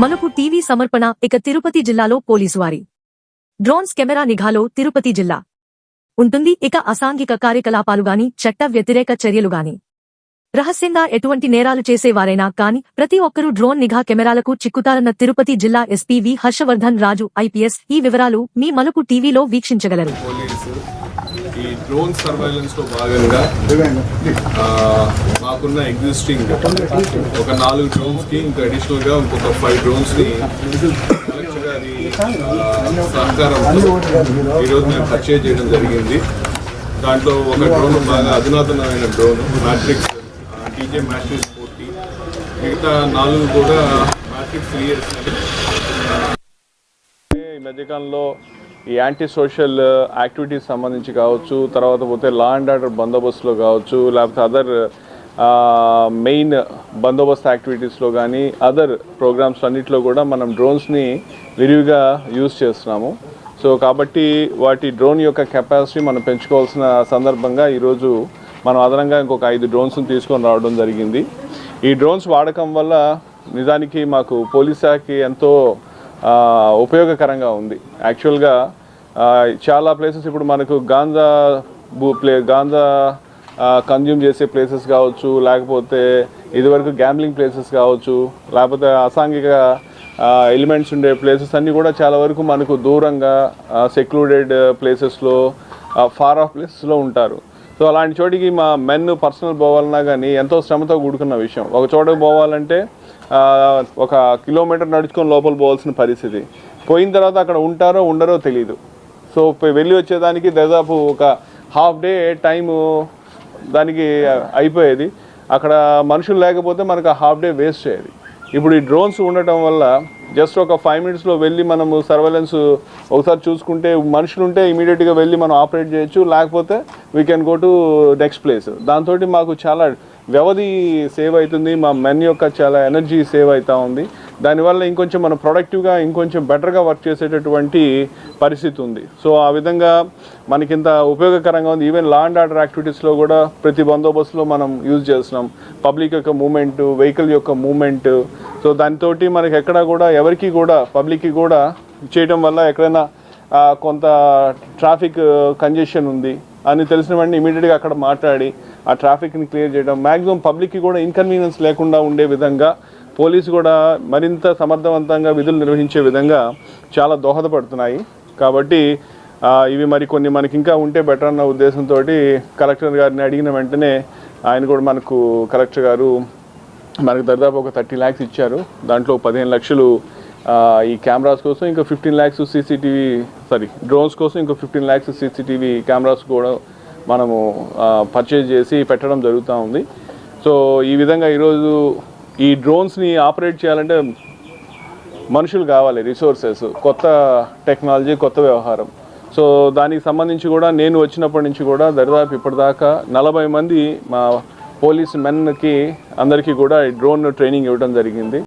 మనకు టీవీ సమర్పణ ఇక తిరుపతి జిల్లాలో పోలీసు వారి డ్రోన్స్ కెమెరా నిఘాలో తిరుపతి జిల్లా. ఉంటుంది ఇక అసాంఘిక కార్యకలాపాలు గాని చట్ట వ్యతిరేక చర్యలు గాని. రహస్యంగా ఎటువంటి నేరాలు చేసేవారైనా కాని ప్రతి ఒక్కరూ డ్రోన్ నిఘా కెమెరాలకు చిక్కుతారన్న తిరుపతి జిల్లా ఎస్పీవి హర్షవర్ధన్ రాజు ఐపీఎస్ ఈ వివరాలు మీ మలుపు టీవీలో వీక్షించగలరు. పోలీసు డ్రోన్ సర్వైలెన్స్లో భాగంగా మాకున్న ఎగ్జిస్టింగ్ ఒక నాలుగు డ్రోన్స్కి ఇంకా అడిషనల్గా ఇంకొక ఫైవ్ డ్రోన్స్ని సహకారంతో ఈరోజు మేము పర్చేజ్ చేయడం జరిగింది. దాంట్లో ఒక డ్రోన్ బాగా అధునాతనమైన drone matrix DJ matrix forty మిగతా నాలుగు కూడా మ్యాట్రిక్స్ త్రీ ఇయర్స్ ఈ మధ్యకాలంలో ఈ యాంటీ సోషల్ యాక్టివిటీస్ సంబంధించి కావచ్చు తర్వాత పోతే లా అండ్ ఆర్డర్ బందోబస్తులో కావచ్చు లేకపోతే అదర్ మెయిన్ uh, బందోబస్తు యాక్టివిటీస్లో కానీ అదర్ ప్రోగ్రామ్స్ అన్నింటిలో కూడా మనం డ్రోన్స్ని విరివిగా యూజ్ చేస్తున్నాము. సో కాబట్టి వాటి డ్రోన్ యొక్క కెపాసిటీ మనం పెంచుకోవాల్సిన సందర్భంగా ఈరోజు మనం అదనంగా ఇంకొక ఐదు డ్రోన్స్ని తీసుకొని రావడం జరిగింది. ఈ డ్రోన్స్ వాడకం వల్ల నిజానికి మాకు పోలీసాకి ఎంతో ఉపయోగకరంగా ఉంది. యాక్చువల్గా చాలా ప్లేసెస్ ఇప్పుడు మనకు గాంజా భూ ప్లే గాంజా కన్జ్యూమ్ చేసే ప్లేసెస్ కావచ్చు లేకపోతే ఇదివరకు గ్యాంబ్లింగ్ ప్లేసెస్ కావచ్చు లేకపోతే అసాంఘిక ఎలిమెంట్స్ ఉండే ప్లేసెస్ అన్నీ కూడా చాలా వరకు మనకు దూరంగా సెక్లూడెడ్ ప్లేసెస్లో ఫార్ ఆఫ్ ప్లేసెస్లో ఉంటారు. సో అలాంటి చోటికి మా మెన్ పర్సనల్ పోవాలన్నా కానీ ఎంతో శ్రమతో కూడుకున్న విషయం. ఒక చోటకు పోవాలంటే ఒక కిలోమీటర్ నడుచుకొని లోపల పోవాల్సిన పరిస్థితి. పోయిన తర్వాత అక్కడ ఉంటారో ఉండరో తెలియదు సో వెళ్ళి వచ్చేదానికి దాదాపు ఒక హాఫ్ డే టైము దానికి అయిపోయేది. అక్కడ మనుషులు లేకపోతే మనకు హాఫ్ డే వేస్ట్ అయ్యేది. ఇప్పుడు ఈ డ్రోన్స్ ఉండటం వల్ల జస్ట్ ఒక ఫైవ్ మినిట్స్లో వెళ్ళి మనము సర్వేలెన్స్ ఒకసారి చూసుకుంటే మనుషులు ఉంటే ఇమీడియట్గా వెళ్ళి మనం ఆపరేట్ చేయొచ్చు. లేకపోతే we can go to next place దాంతో మాకు చాలా వ్యవధి సేవ్ అవుతుంది. మా మెన్ యొక్క చాలా ఎనర్జీ సేవ్ అవుతూ ఉంది. దానివల్ల ఇంకొంచెం మనం ప్రొడక్టివ్గా ఇంకొంచెం బెటర్గా వర్క్ చేసేటటువంటి పరిస్థితి ఉంది. సో ఆ విధంగా మనకింత ఉపయోగకరంగా ఉంది. ఈవెన్ లా అండ్ ఆర్డర్ యాక్టివిటీస్లో కూడా ప్రతి బందోబస్తులో మనం యూజ్ చేస్తున్నాం. పబ్లిక్ యొక్క మూమెంట్ వెహికల్ యొక్క మూమెంట్ సో దానితో మనకి ఎక్కడ కూడా ఎవరికి కూడా పబ్లిక్కి కూడా చేయడం వల్ల ఎక్కడైనా కొంత ట్రాఫిక్ కంజెషన్ ఉంది అని తెలిసిన వెంటనే ఇమీడియట్గా అక్కడ మాట్లాడి ఆ ట్రాఫిక్ని క్లియర్ చేయడం. మ్యాక్సిమం పబ్లిక్కి కూడా ఇన్కన్వీనియన్స్ లేకుండా ఉండే విధంగా పోలీసు కూడా మరింత సమర్థవంతంగా విధులు నిర్వహించే విధంగా చాలా దోహదపడుతున్నాయి. కాబట్టి ఇవి మరి కొన్ని మనకి ఇంకా ఉంటే బెటర్ అన్న ఉద్దేశంతో కలెక్టర్ గారిని అడిగిన వెంటనే ఆయన కూడా మనకు కలెక్టర్ గారు మనకు దాదాపు ఒక థర్టీ ల్యాక్స్ ఇచ్చారు. దాంట్లో పదిహేను లక్షలు ఈ కెమెరాస్ కోసం ఇంకా fifteen lakhs CCTV sorry drones కోసం ఇంకా ఫిఫ్టీన్ ల్యాక్స్ సీసీటీవీ కెమెరాస్ కూడా మనము పర్చేజ్ చేసి పెట్టడం జరుగుతూ ఉంది. సో ఈ విధంగా ఈరోజు ఈ డ్రోన్స్ని ఆపరేట్ చేయాలంటే మనుషులు కావాలి రిసోర్సెస్ కొత్త టెక్నాలజీ కొత్త వ్యవహారం. సో దానికి సంబంధించి కూడా నేను వచ్చినప్పటి నుంచి కూడా దరిదాపు ఇప్పటిదాకా నలభై మంది మా పోలీస్ మెన్కి అందరికీ కూడా ఈ డ్రోన్ ట్రైనింగ్ ఇవ్వడం జరిగింది.